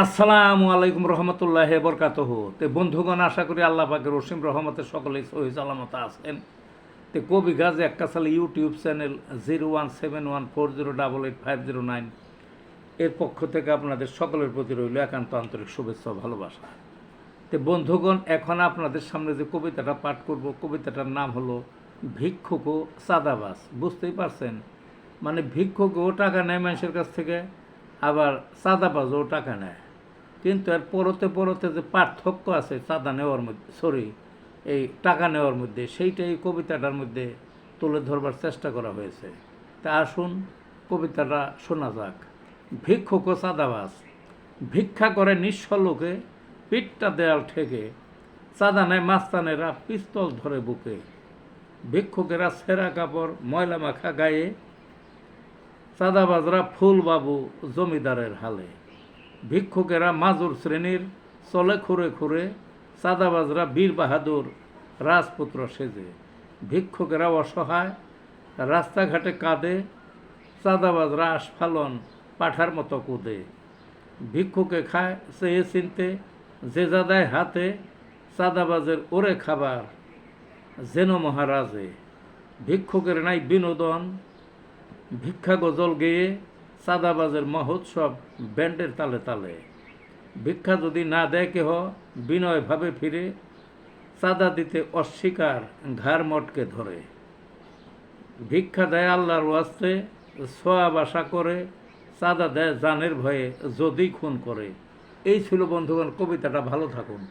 আসসালামু আলাইকুম রহমতুল্লাহ বরকাতহ। তে বন্ধুগণ, আশা করি আল্লাহ পাকের রসিম রহমতের সকলেই সহি সালামত আছেন। তে কবি গাজ একাসাল YouTube channel zero one seven one four zero double eight five zero nine. এর পক্ষ থেকে আপনাদের সকলের প্রতি রইল একান্ত আন্তরিক শুভেচ্ছা ভালোবাসা। তে বন্ধুগণ, এখন আপনাদের সামনে যে কবিতাটা পাঠ করব, কবিতাটার নাম হলো ভিক্ষুক ও সাদাবাস বুঝতেই পারছেন? মানে ভিক্ষুকও টাকা নেয় মানুষের কাছ থেকে আবার চাঁদাবাজও টাকা নেয়। কিন্তু এর পরতে পরতে যে পার্থক্য আছে চাঁদা নেওয়ার মধ্যে সরি এই টাকা নেওয়ার মধ্যে, সেইটাই এই কবিতাটার মধ্যে তুলে ধরবার চেষ্টা করা হয়েছে। তা আসুন কবিতাটা শোনা যাক। ভিক্ষুক চাঁদাবাজ ভিক্ষা করে নিঃস্ব লোকে, পিঠটা দেয়াল ঠেকে, চাঁদা নেয় মাস্তানেরা পিস্তল ধরে বুকে। ভিক্ষুকেরা ছেঁড়া কাপড়, ময়লা মাখা গায়ে চাঁদাবাজরা ফুলবাবু জমিদারের হালে। ভিক্ষুকেরা মাজুর শ্রেণির, চলে খুঁড়ে খুঁড়ে চাঁদাবাজরা বীর বাহাদুর রাজপুত্র সেজে। ভিক্ষুকেরা অসহায়, রাস্তাঘাটে কাঁদে, চাঁদাবাজরা আস্ফালন পাঠার মতো কুদে। ভিক্ষুকে খায় চেয়ে চিনতে, যে যাদায় হাতে চাঁদাবাজের ওরে খাবার, যেন মহারাজে। ভিক্ষুকের নাই বিনোদন ভিক্ষা গজল গেয়ে চাঁদাবাজের মহোৎসব ব্যান্ডের তালে তালে। ভিক্ষা যদি না দেয় কেহ, বিনয়ভাবে ফিরে চাঁদা দিতে অস্বীকার ঘাড় মটকে ধরে। ভিক্ষা দেয় আল্লাহর ওয়াস্তে, সোয়াব আশা করে, চাঁদা দেয় জানের ভয়ে, যদি খুন করে। এই ছিল বন্ধুগণ, কবিতাটা ভালো থাকুন।